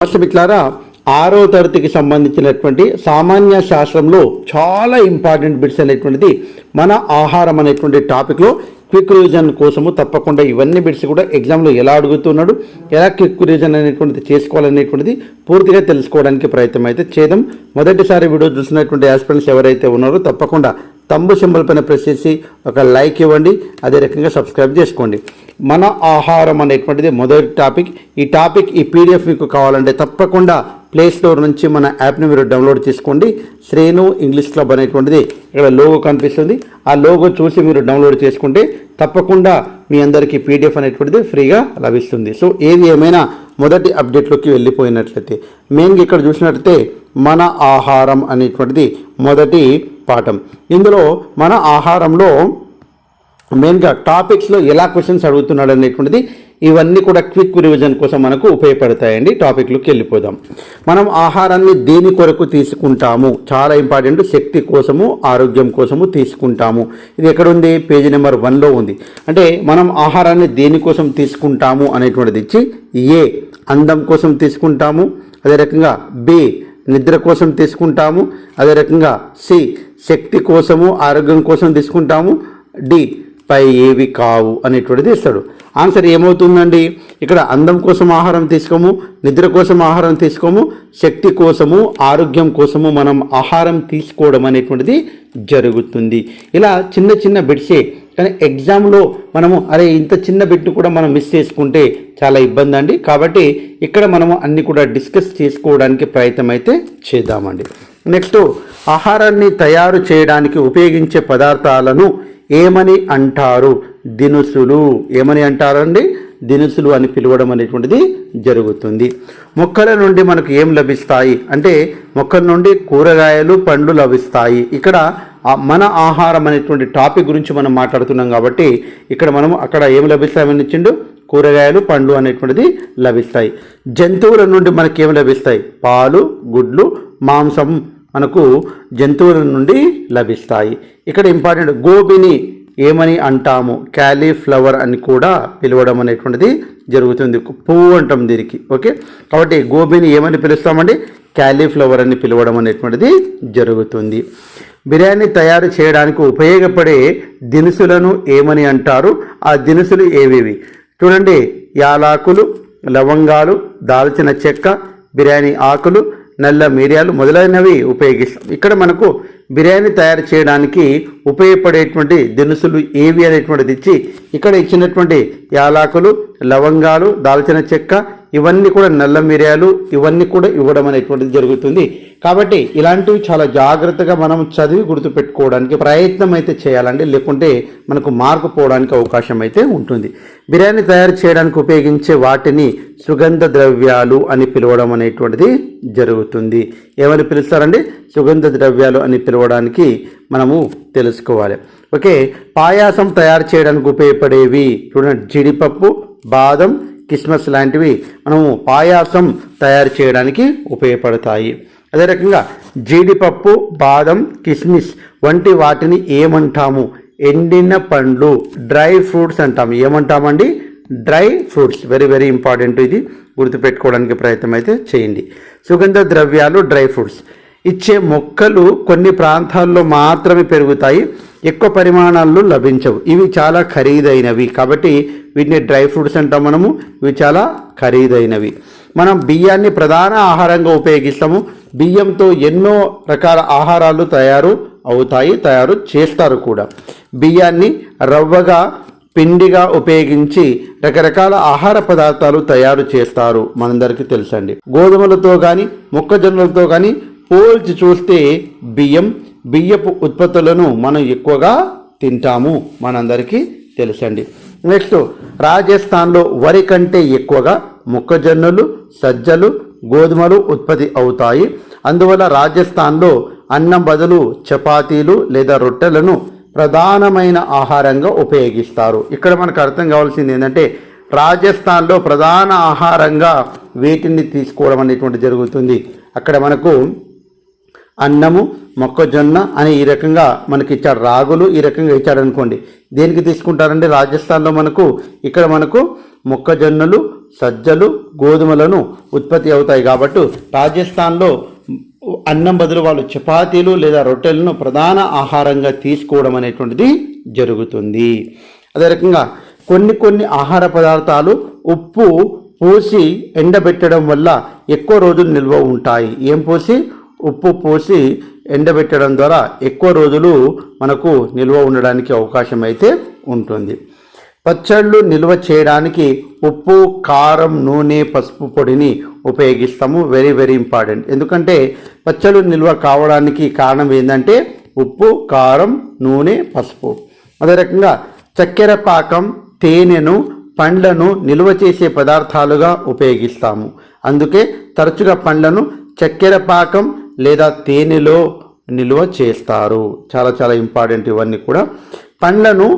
మిత్రులారా ఆరో తరగతికి సంబంధించినటువంటి సామాన్య శాస్త్రంలో చాలా ఇంపార్టెంట్ బిట్స్ అనేటువంటిది మన ఆహారం అనేటువంటి టాపిక్లో క్విక్ రివిజన్ కోసము తప్పకుండా ఇవన్నీ బిట్స్ కూడా ఎగ్జామ్లో ఎలా అడుగుతున్నాడు ఎలా క్విక్ రివిజన్ అనేటువంటిది చేసుకోవాలనేటువంటిది పూర్తిగా తెలుసుకోవడానికి ప్రయత్నం అయితే చేద్దాం. మొదటిసారి వీడియో చూసినటువంటి ఆస్పిరెంట్స్ ఎవరైతే ఉన్నారో తప్పకుండా తంబు సింబల్ పైన ప్రెస్ చేసి ఒక లైక్ ఇవ్వండి అదే రకంగా సబ్స్క్రైబ్ చేసుకోండి. మన ఆహారం అనేటువంటిది మొదటి టాపిక్ ఈ టాపిక్ ఈ పీడిఎఫ్ మీకు కావాలంటే తప్పకుండా ప్లే స్టోర్ నుంచి మన యాప్ని మీరు డౌన్లోడ్ చేసుకోండి. శ్రేణు ఇంగ్లీష్ క్లబ్ అనేటువంటిది ఇక్కడ లోగో కనిపిస్తుంది. ఆ లోగో చూసి మీరు డౌన్లోడ్ చేసుకుంటే తప్పకుండా మీ అందరికీ పీడిఎఫ్ అనేటువంటిది ఫ్రీగా లభిస్తుంది. సో ఏది ఏమైనా మొదటి అప్డేట్లోకి వెళ్ళిపోయినట్లయితే మెయిన్గా ఇక్కడ చూసినట్లయితే మన ఆహారం అనేటువంటిది మొదటి పాఠం. ఇందులో మన ఆహారంలో మెయిన్గా టాపిక్స్లో ఎలా క్వశ్చన్స్ అడుగుతున్నాడు అనేటువంటిది ఇవన్నీ కూడా క్విక్ రివిజన్ కోసం మనకు ఉపయోగపడతాయండి. టాపిక్లోకి వెళ్ళిపోదాం. మనం ఆహారాన్ని దేని కొరకు తీసుకుంటాము? చాలా ఇంపార్టెంట్ శక్తి కోసము ఆరోగ్యం కోసము తీసుకుంటాము. ఇది ఎక్కడుంది? పేజీ నెంబర్ వన్లో ఉంది. అంటే మనం ఆహారాన్ని దేనికోసం తీసుకుంటాము అనేటువంటిది ఇచ్చి ఏ అందం కోసం తీసుకుంటాము? అదే రకంగా బి నిద్ర కోసం తీసుకుంటాము. అదే రకంగా సి శక్తి కోసము ఆరోగ్యం కోసం తీసుకుంటాము. డి పై ఏవి కావు అనేటువంటిది ఇస్తాడు. ఆన్సర్ ఏమవుతుందండి? ఇక్కడ అందం కోసం ఆహారం తీసుకోము నిద్ర కోసం ఆహారం తీసుకోము శక్తి కోసము ఆరోగ్యం కోసము మనం ఆహారం తీసుకోవడం అనేటువంటిది జరుగుతుంది. ఇలా చిన్న చిన్న బిట్సే కానీ ఎగ్జామ్లో మనము అరే ఇంత చిన్న బిట్ను కూడా మనం మిస్ చేసుకుంటే చాలా ఇబ్బంది అండి. కాబట్టి ఇక్కడ మనము అన్ని కూడా డిస్కస్ చేసుకోవడానికి ప్రయత్నం అయితే చేద్దామండి. నెక్స్ట్ ఆహారాన్ని తయారు చేయడానికి ఉపయోగించే పదార్థాలను ఏమని అంటారు? దినుసులు. ఏమని అంటారండి? దినుసులు అని పిలవడం అనేటువంటిది జరుగుతుంది. మొక్కల నుండి మనకు ఏం లభిస్తాయి? అంటే మొక్కల నుండి కూరగాయలు పండ్లు లభిస్తాయి. ఇక్కడ మన ఆహారం అనేటువంటి టాపిక్ గురించి మనం మాట్లాడుతున్నాం కాబట్టి ఇక్కడ మనం అక్కడ ఏం లభిస్తాయని ఇచ్చిండు కూరగాయలు పండ్లు అనేటువంటిది లభిస్తాయి. జంతువుల నుండి మనకి ఏమి లభిస్తాయి? పాలు గుడ్లు మాంసం మనకు జంతువుల నుండి లభిస్తాయి. ఇక్కడ ఇంపార్టెంట్ గోబిని ఏమని అంటాము? క్యాలీఫ్లవర్ అని కూడా పిలవడం అనేటువంటిది జరుగుతుంది. పువ్వు అంటాం దీనికి. ఓకే? కాబట్టి గోబీని ఏమని పిలుస్తామండి? క్యాలీఫ్లవర్ అని పిలవడం అనేటువంటిది జరుగుతుంది. బిర్యానీ తయారు చేయడానికి ఉపయోగపడే దినుసులను ఏమని అంటారు? ఆ దినుసులు ఏవేవి? చూడండి యాలాకులు లవంగాలు దాల్చిన చెక్క బిర్యానీ ఆకులు నల్ల మిరియాలు మొదలైనవి ఉపయోగిస్తాం. ఇక్కడ మనకు బిర్యానీ తయారు చేయడానికి ఉపయోగపడేటువంటి దినుసులు ఏవి అనేటువంటిది ఇచ్చి ఇక్కడ ఇచ్చినటువంటి యాలాకులు లవంగాలు దాల్చిన చెక్క ఇవన్నీ కూడా నల్ల మిరియాలు ఇవన్నీ కూడా ఇవ్వడం అనేటువంటిది జరుగుతుంది. కాబట్టి ఇలాంటివి చాలా జాగ్రత్తగా మనం చదివి గుర్తుపెట్టుకోవడానికి ప్రయత్నం అయితే చేయాలండి. లేకుంటే మనకు మార్కు పోవడానికి అవకాశం అయితే ఉంటుంది. బిర్యానీ తయారు చేయడానికి ఉపయోగించే వాటిని సుగంధ ద్రవ్యాలు అని పిలవడం అనేటువంటిది జరుగుతుంది. ఏమని పిలుస్తారండి? సుగంధ ద్రవ్యాలు అని పిలవడానికి మనము తెలుసుకోవాలి. ఓకే పాయాసం తయారు చేయడానికి ఉపయోగపడేవి చూడండి. జీడిపప్పు బాదం కిస్మస్ లాంటివి మనము పాయాసం తయారు చేయడానికి ఉపయోగపడతాయి. అదే రకంగా జీడిపప్పు బాదం కిస్మిస్ వంటి వాటిని ఏమంటాము? ఎండిన పండ్లు డ్రై ఫ్రూట్స్ అంటాము. ఏమంటామండి? Dry fruits. Very very important ఇది. గుర్తుపెట్టుకోవడానికి ప్రయత్నం అయితే చేయండి. సుగంధ ద్రవ్యాలు డ్రై ఫ్రూట్స్. ఇచ్చే మొక్కలు కొన్ని ప్రాంతాల్లో మాత్రమే పెరుగుతాయి. ఎక్కువ పరిమాణాల్లో లభించవు. ఇవి చాలా ఖరీదైనవి. కాబట్టి వీటిని డ్రై ఫ్రూట్స్ అంటాం మనము. ఇవి చాలా ఖరీదైనవి. మనం బియ్యాన్ని ప్రధాన ఆహారంగా ఉపయోగిస్తాము. బియ్యంతో ఎన్నో రకాల ఆహారాలు తయారు అవుతాయి తయారు చేస్తారు కూడా. బియ్యాన్ని రవ్వగా పిండిగా ఉపయోగించి రకరకాల ఆహార పదార్థాలు తయారు చేస్తారు. మనందరికీ తెలుసండి. గోధుమలతో కానీ మొక్కజొన్నలతో కానీ పోల్చి చూస్తే బియ్యం బియ్యపు ఉత్పత్తులను మనం ఎక్కువగా తింటాము. మనందరికీ తెలుసండి. నెక్స్ట్ రాజస్థాన్లో వరి కంటే ఎక్కువగా మొక్కజొన్నలు సజ్జలు గోధుమలు ఉత్పత్తి అవుతాయి. అందువల్ల రాజస్థాన్లో అన్నం బదులు చపాతీలు లేదా రొట్టెలను ప్రధానమైన ఆహారంగా ఉపయోగిస్తారు. ఇక్కడ మనకు అర్థం కావాల్సింది ఏంటంటే రాజస్థాన్లో ప్రధాన ఆహారంగా వీటిని తీసుకోవడం అనేటువంటి జరుగుతుంది. అక్కడ మనకు అన్నము మొక్కజొన్న అని ఈ రకంగా మనకి ఇచ్చాడు రాగులు ఈ రకంగా ఇచ్చాడు అనుకోండి దేనికి తీసుకుంటారంటే రాజస్థాన్లో మనకు ఇక్కడ మనకు మొక్కజొన్నలు సజ్జలు గోధుమలను ఉత్పత్తి అవుతాయి. కాబట్టి రాజస్థాన్లో అన్నం బదులు వాళ్ళు చపాతీలు లేదా రొట్టెలను ప్రధాన ఆహారంగా తీసుకోవడం అనేటువంటిది జరుగుతుంది. అదే రకంగా కొన్ని కొన్ని ఆహార పదార్థాలు ఉప్పు పోసి ఎండబెట్టడం వల్ల ఎక్కువ రోజులు నిల్వ ఉంటాయి. ఏం పోసి? ఉప్పు పోసి ఎండబెట్టడం ద్వారా ఎక్కువ రోజులు మనకు నిల్వ ఉండడానికి అవకాశం అయితే ఉంటుంది. పచ్చళ్ళు నిల్వ చేయడానికి ఉప్పు కారం నూనె పసుపు పొడిని ఉపయోగిస్తాము. వెరీ వెరీ ఇంపార్టెంట్ ఎందుకంటే పచ్చళ్ళు నిల్వ కావడానికి కారణం ఏంటంటే ఉప్పు కారం నూనె పసుపు. అదే రకంగా చక్కెర పాకం తేనెను పండ్లను నిల్వ చేసే పదార్థాలుగా ఉపయోగిస్తాము. అందుకే తరచుగా పండ్లను చక్కెర పాకం లేదా తేనెలో నిల్వ చేస్తారు. చాలా చాలా ఇంపార్టెంట్ ఇవన్నీ కూడా. పండ్లను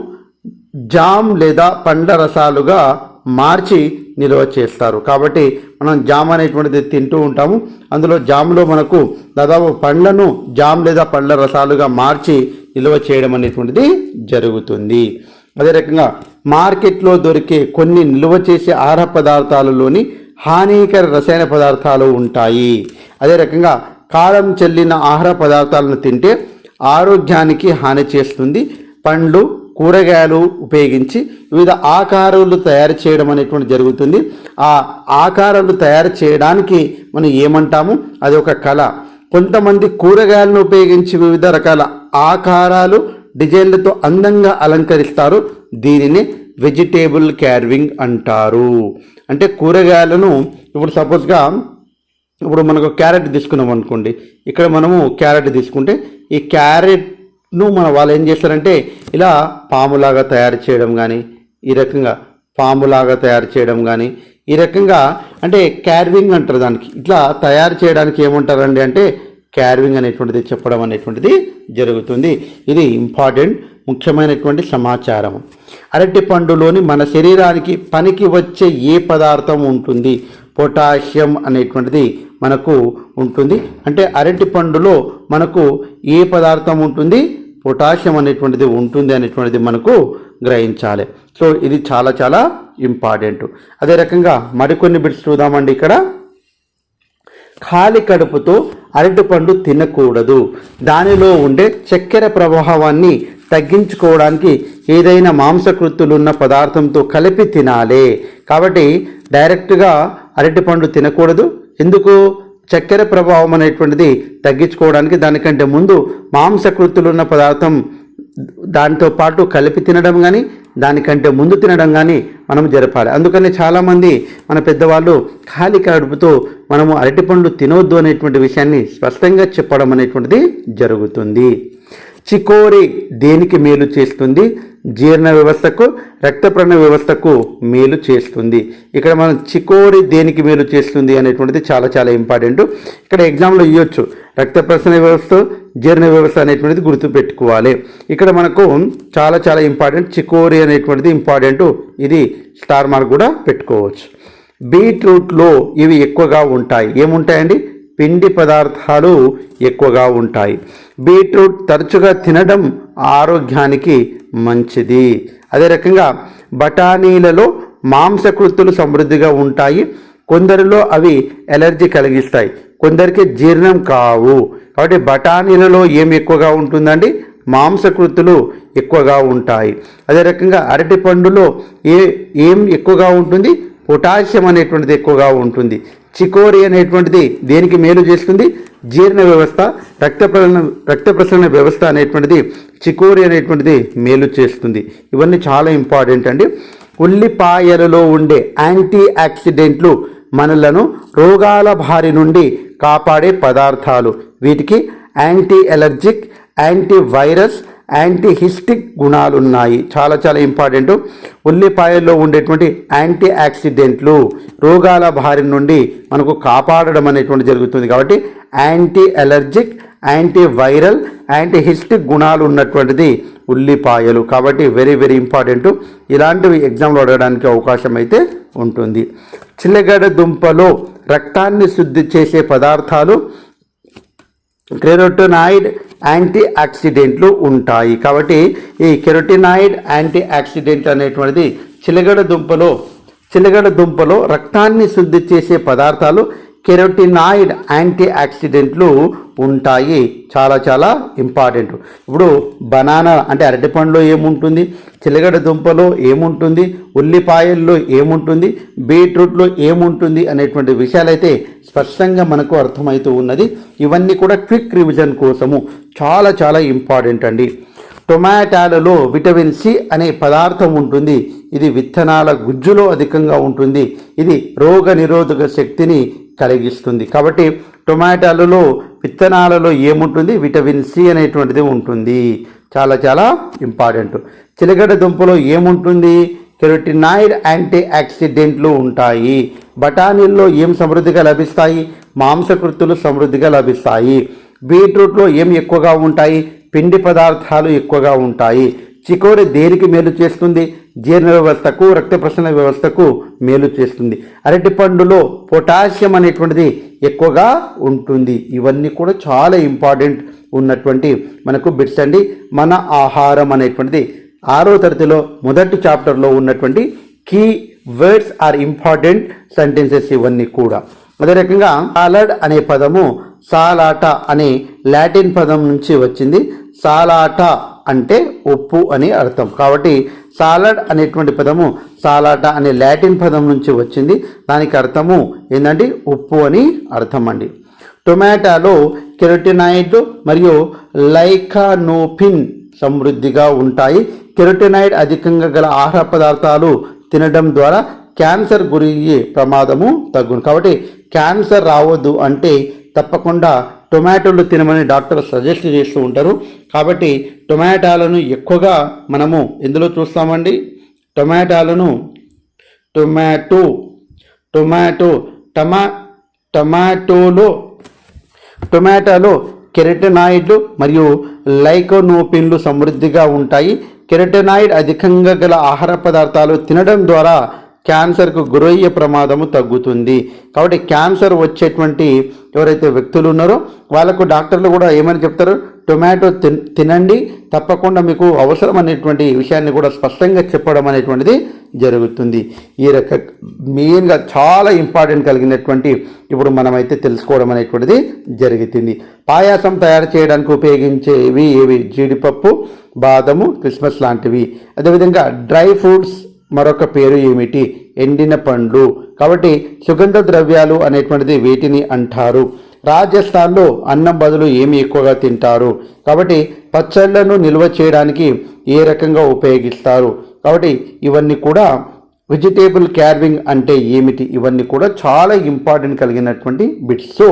జామ్ లేదా పండ్ల రసాలుగా మార్చి నిల్వ చేస్తారు. కాబట్టి మనం జామ్ అనేటువంటిది తింటూ ఉంటాము. అందులో జామ్లో మనకు దాదాపు పండ్లను జామ్ లేదా పండ్ల రసాలుగా మార్చి నిల్వ చేయడం అనేటువంటిది జరుగుతుంది. అదే రకంగా మార్కెట్లో దొరికే కొన్ని నిల్వ చేసే ఆహార పదార్థాలలోని హానికర రసాయన పదార్థాలు ఉంటాయి. అదే రకంగా కాలం చెల్లిన ఆహార పదార్థాలను తింటే ఆరోగ్యానికి హాని చేస్తుంది. పండ్లు కూరగాయలు ఉపయోగించి వివిధ ఆకారాలు తయారు చేయడం అనేటువంటి జరుగుతుంది. ఆ ఆకారాలు తయారు చేయడానికి మనం ఏమంటాము? అది ఒక కళ. కొంతమంది కూరగాయలను ఉపయోగించి వివిధ రకాల ఆకారాలు డిజైన్లతో అందంగా అలంకరిస్తారు. దీనిని వెజిటేబుల్ క్యార్వింగ్ అంటారు. అంటే కూరగాయలను ఇప్పుడు సపోజ్గా ఇప్పుడు మనకు క్యారెట్ తీసుకున్నాం అనుకోండి. ఇక్కడ మనము క్యారెట్ తీసుకుంటే ఈ క్యారెట్ నువ్వు మన వాళ్ళు ఏం చేస్తారంటే ఇలా పాములాగా తయారు చేయడం కానీ ఈ రకంగా పాములాగా తయారు చేయడం కానీ ఈ రకంగా అంటే క్యార్వింగ్ అంటారు దానికి. ఇట్లా తయారు చేయడానికి ఏమంటారండి అంటే క్యార్వింగ్ అనేటువంటిది చెప్పడం అనేటువంటిది జరుగుతుంది. ఇది ఇంపార్టెంట్ ముఖ్యమైనటువంటి సమాచారం అరటి పండులోని మన శరీరానికి పనికి వచ్చే ఏ పదార్థం ఉంటుంది? పొటాషియం అనేటువంటిది మనకు ఉంటుంది. అంటే అరటి పండులో మనకు ఏ పదార్థం ఉంటుంది? పొటాషియం అనేటువంటిది ఉంటుంది అనేటువంటిది మనకు గ్రహించాలి. సో ఇది చాలా చాలా ఇంపార్టెంట్. అదే రకంగా మరికొన్ని బిట్స్ చూద్దామండి ఇక్కడ. ఖాళీ కడుపుతో అరటిపండు తినకూడదు. దానిలో ఉండే చక్కెర ప్రభావాన్ని తగ్గించుకోవడానికి ఏదైనా మాంసకృత్తులు ఉన్న పదార్థంతో కలిపి తినాలి. కాబట్టి డైరెక్ట్గా అరటిపండు తినకూడదు. ఎందుకు? చక్కెర ప్రభావం అనేటువంటిది తగ్గించుకోవడానికి దానికంటే ముందు మాంసకృత్తులు ఉన్న పదార్థం దాంతో పాటు కలిపి తినడం కానీ దానికంటే ముందు తినడం కానీ మనం జరపాలి. అందుకని చాలామంది మన పెద్దవాళ్ళు ఖాళీ కడుపుతో మనము అరటిపండ్లు తినవద్దు అనేటువంటి విషయాన్ని స్పష్టంగా చెప్పడం అనేటువంటిది జరుగుతుంది. చికోరి దేనికి మేలు చేస్తుంది? జీర్ణ వ్యవస్థకు రక్తప్రణ వ్యవస్థకు మేలు చేస్తుంది. ఇక్కడ మనం చికోరి దేనికి మేలు చేస్తుంది అనేటువంటిది చాలా చాలా ఇంపార్టెంట్. ఇక్కడ ఎగ్జామ్లో ఇవ్వచ్చు రక్త ప్రసరణ వ్యవస్థ జీర్ణ వ్యవస్థ అనేటువంటిది గుర్తుపెట్టుకోవాలి. ఇక్కడ మనకు చాలా చాలా ఇంపార్టెంట్ చికోరి అనేటువంటిది ఇంపార్టెంట్. ఇది స్టార్ మార్క్ కూడా పెట్టుకోవచ్చు. బీట్రూట్లో ఇవి ఎక్కువగా ఉంటాయి. ఏముంటాయండి? పిండి పదార్థాలు ఎక్కువగా ఉంటాయి. బీట్రూట్ తరచుగా తినడం ఆరోగ్యానికి మంచిది. అదే రకంగా బఠానీలలో మాంసకృతులు సమృద్ధిగా ఉంటాయి. కొందరిలో అవి ఎలర్జీ కలిగిస్తాయి. కొందరికి జీర్ణం కావు. కాబట్టి బఠానీలలో ఏం ఎక్కువగా ఉంటుందండి? మాంసకృతులు ఎక్కువగా ఉంటాయి. అదే రకంగా అరటి పండులో ఏ ఏం ఎక్కువగా ఉంటుంది? పొటాషియం అనేటువంటిది ఎక్కువగా ఉంటుంది. చికోరి అనేటువంటిది దేనికి మేలు చేస్తుంది? జీర్ణ వ్యవస్థ రక్త ప్రసరణ రక్త ప్రసరణ వ్యవస్థ అనేటువంటిది చికోరి అనేటువంటిది మేలు చేస్తుంది. ఇవన్నీ చాలా ఇంపార్టెంట్ అండి. ఉల్లిపాయలలో ఉండే యాంటీ ఆక్సిడెంట్లు మనలను రోగాల బారి నుండి కాపాడే పదార్థాలు. వీటికి యాంటీ ఎలర్జిక్ యాంటీ వైరస్ యాంటీహిస్టిక్ గుణాలు ఉన్నాయి చాలా చాలా ఇంపార్టెంట్. ఉల్లిపాయల్లో ఉండేటువంటి యాంటీ ఆక్సిడెంట్లు రోగాల బారి నుండి మనకు కాపాడడం అనేటువంటి జరుగుతుంది కాబట్టి anti allergic anti viral anti హిస్టిక్ గుణాలు ఉన్నటువంటిది ఉల్లిపాయలు కాబట్టి వెరీ వెరీ ఇంపార్టెంట్. ఇలాంటివి ఎగ్జామ్లో అడగడానికి అవకాశం అయితే ఉంటుంది. చిల్లగడ్డ దుంపలో రక్తాన్ని శుద్ధి చేసే పదార్థాలు క్రెరోటోనాయిడ్ యాంటీ ఆక్సిడెంట్లు ఉంటాయి. కాబట్టి ఈ కెరోటినాయిడ్ యాంటీ ఆక్సిడెంట్ అనేటువంటిది చిలగడ దుంపలో చిలగడ దుంపలో రక్తాన్ని శుద్ధి చేసే పదార్థాలు కెరోటినాయిడ్ యాంటీ ఆక్సిడెంట్లు ఉంటాయి. చాలా చాలా ఇంపార్టెంట్. ఇప్పుడు బనానా అంటే అరటిపండులో ఏముంటుంది? చిలగడ దుంపలో ఏముంటుంది? ఉల్లిపాయల్లో ఏముంటుంది? బీట్రూట్లో ఏముంటుంది? అనేటువంటి విషయాలైతే స్పష్టంగా మనకు అర్థమవుతూ ఉన్నది. ఇవన్నీ కూడా క్విక్ రివిజన్ కోసము. చాలా చాలా ఇంపార్టెంట్ అండి. టొమాటాలలో విటమిన్ సి అనే పదార్థం ఉంటుంది. ఇది విత్తనాల గుజ్జులో అధికంగా ఉంటుంది. ఇది రోగ నిరోధక శక్తిని కలిగిస్తుంది. కాబట్టి టొమాటాలలో విత్తనాలలో ఏముంటుంది? విటమిన్ సి అనేటువంటిది ఉంటుంది. చాలా చాలా ఇంపార్టెంట్. చిలగడ దుంపలో ఏముంటుంది? కెరోటినాయిడ్ యాంటీ ఆక్సిడెంట్లు ఉంటాయి. బఠానీల్లో ఏం సమృద్ధిగా లభిస్తాయి? మాంసకృతులు సమృద్ధిగా లభిస్తాయి. బీట్రూట్లో ఏం ఎక్కువగా ఉంటాయి? పిండి పదార్థాలు ఎక్కువగా ఉంటాయి. చికోరి దేనికి మేలు చేస్తుంది? జీర్ణ వ్యవస్థకు రక్త ప్రసరణ వ్యవస్థకు మేలు చేస్తుంది. అరటి పండులో పొటాషియం అనేటువంటిది ఎక్కువగా ఉంటుంది. ఇవన్నీ కూడా చాలా ఇంపార్టెంట్ ఉన్నటువంటి మనకు బిట్స్ అండి. మన ఆహారం అనేటువంటిది ఆరో తరగతిలో మొదటి చాప్టర్లో ఉన్నటువంటి key words or important sentences ఇవన్నీ కూడా. అదే రకంగా సాలడ్ అనే పదము సాలాట అనే లాటిన్ పదం నుంచి వచ్చింది. సాలాట అంటే ఉప్పు అని అర్థం. కాబట్టి సాలడ్ అనేటువంటి పదము సాలాట అనే లాటిన్ పదం నుంచి వచ్చింది. దానికి అర్థము ఏంటంటే ఉప్పు అని అర్థం అండి టొమాటాలో కెరోటినాయిడ్ మరియు లైకానోపిన్ సమృద్ధిగా ఉంటాయి. కెరటినాయిడ్ అధికంగా గల ఆహార పదార్థాలు తినడం ద్వారా క్యాన్సర్ గురయ్యే ప్రమాదము తగ్గును. కాబట్టి క్యాన్సర్ రావద్దు అంటే తప్పకుండా టొమాటోలు తినమని డాక్టర్ సజెస్ట్ చేస్తూ ఉంటారు. కాబట్టి టొమాటాలను ఎక్కువగా మనము ఎందులో చూస్తామండి? టొమాటాలను టొమాటో టొమాటో టమా టమాటోలో టొమాటోలో కెరటనాయిడ్లు మరియు లైకోనోపిన్లు సమృద్ధిగా ఉంటాయి. కెరటనాయిడ్ అధికంగా గల ఆహార పదార్థాలు తినడం ద్వారా క్యాన్సర్కు గురయ్యే ప్రమాదము తగ్గుతుంది. కాబట్టి క్యాన్సర్ వచ్చేటువంటి ఎవరైతే వ్యక్తులు ఉన్నారో వాళ్ళకు డాక్టర్లు కూడా ఏమని చెప్తారు? టొమాటో తిన్ తినండి తప్పకుండా మీకు అవసరం అనేటువంటి విషయాన్ని కూడా స్పష్టంగా చెప్పడం అనేటువంటిది జరుగుతుంది. ఈ రక మెయిన్గా చాలా ఇంపార్టెంట్ కలిగినటువంటి ఇప్పుడు మనమైతే తెలుసుకోవడం అనేటువంటిది జరుగుతుంది. పాయాసం తయారు చేయడానికి ఉపయోగించేవి ఏవి? జీడిపప్పు బాదము క్రిస్మస్ లాంటివి. అదేవిధంగా డ్రై ఫ్రూట్స్ మరొక పేరు ఏమిటి? ఎండిన పండ్లు. కాబట్టి సుగంధ ద్రవ్యాలు అనేటువంటిది వీటిని అంటారు. రాజస్థాన్లో అన్నం బదులు ఏమి ఎక్కువగా తింటారు? కాబట్టి పచ్చళ్ళను నిల్వ చేయడానికి ఏ రకంగా ఉపయోగిస్తారు? కాబట్టి ఇవన్నీ కూడా వెజిటేబుల్ క్యార్వింగ్ అంటే ఏమిటి? ఇవన్నీ కూడా చాలా ఇంపార్టెంట్ కలిగినటువంటి బిట్స్. సో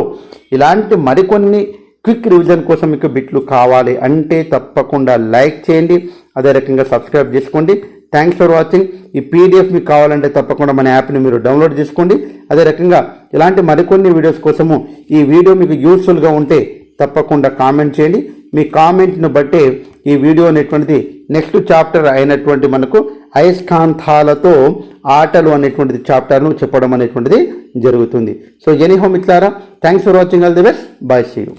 ఇలాంటి మరికొన్ని క్విక్ రివిజన్ కోసం మీకు బిట్లు కావాలి అంటే తప్పకుండా లైక్ చేయండి. అదే రకంగా సబ్స్క్రైబ్ చేసుకోండి. థ్యాంక్స్ ఫర్ వాచింగ్ ఈ పీడిఎఫ్ మీకు కావాలంటే తప్పకుండా మన యాప్ని మీరు డౌన్లోడ్ చేసుకోండి. అదే రకంగా ఇలాంటి మరికొన్ని వీడియోస్ కోసము ఈ వీడియో మీకు యూస్ఫుల్గా ఉంటే తప్పకుండా కామెంట్ చేయండి. మీ కామెంట్ను బట్టే ఈ వీడియో అనేటువంటిది నెక్స్ట్ చాప్టర్ అయినటువంటి మనకు అయస్కాంతాలతో ఆటలు అనేటువంటిది చాప్టర్ను చెప్పడం అనేటువంటిది జరుగుతుంది. So anyhow home thanks for watching all the best bye see you